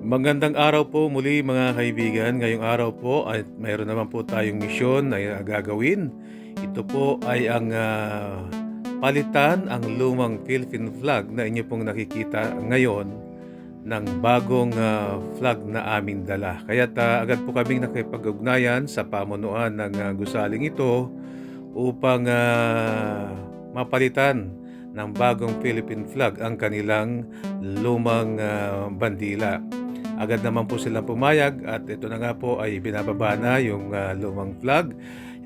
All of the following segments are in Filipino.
Magandang araw po muli mga kaibigan. Ngayong araw po ay mayroon naman po tayong misyon na gagawin. Ito po ay ang ah, palitan ang lumang Philippine flag na inyo pong nakikita ngayon ng bagong ah, flag na aming dala. Kaya agad po kaming nakipag-ugnayan sa pamunuan ng ah, gusaling ito upang ah, mapalitan ng bagong Philippine flag ang kanilang lumang ah, bandila. Agad naman po silang pumayag at ito na nga po ay binababa na yung ah, lumang flag.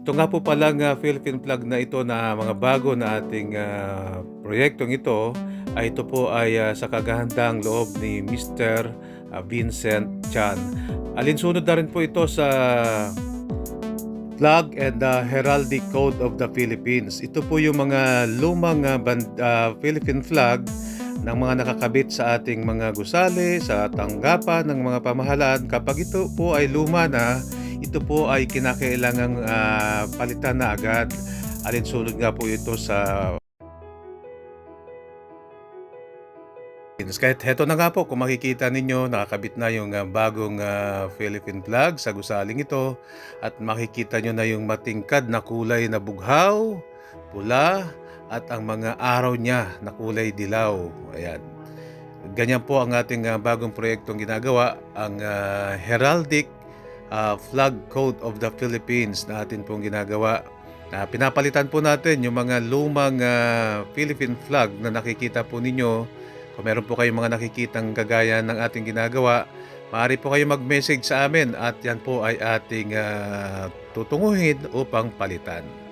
Ito nga po palang ah, Philippine flag na ito na mga bago na ating ah, proyektong ito ay ito po ay ah, sa kagahandang loob ni Mr. ah, Vincent Chan. Alinsunod na rin po ito sa Flag and the Heraldic Code of the Philippines. Ito po yung mga lumang ah, band- ah, Philippine flag ng mga nakakabit sa ating mga gusali, sa tanggapan ng mga pamahalaan. Kapag ito po ay luma na, ito po ay kinakailangang ah, palitan na agad. Alinsunod nga po ito sa Kahit heto na nga po, kung makikita ninyo, nakakabit na yung ah, bagong ah, Philippine flag sa gusaling ito at makikita nyo na yung matingkad na kulay na bughaw, pula, at ang mga araw niya na kulay dilaw. Ayan. Ganyan po ang ating ah, bagong proyektong ginagawa, ang ah, Heraldic ah, Flag Code of the Philippines na atin pong ginagawa. Na pinapalitan po natin yung mga lumang ah, Philippine flag na nakikita po ninyo. Kung meron po kayong mga nakikitang kagaya ng ating ginagawa, maaari po kayo mag-message sa amin at yan po ay ating ah, tutunguhin upang palitan.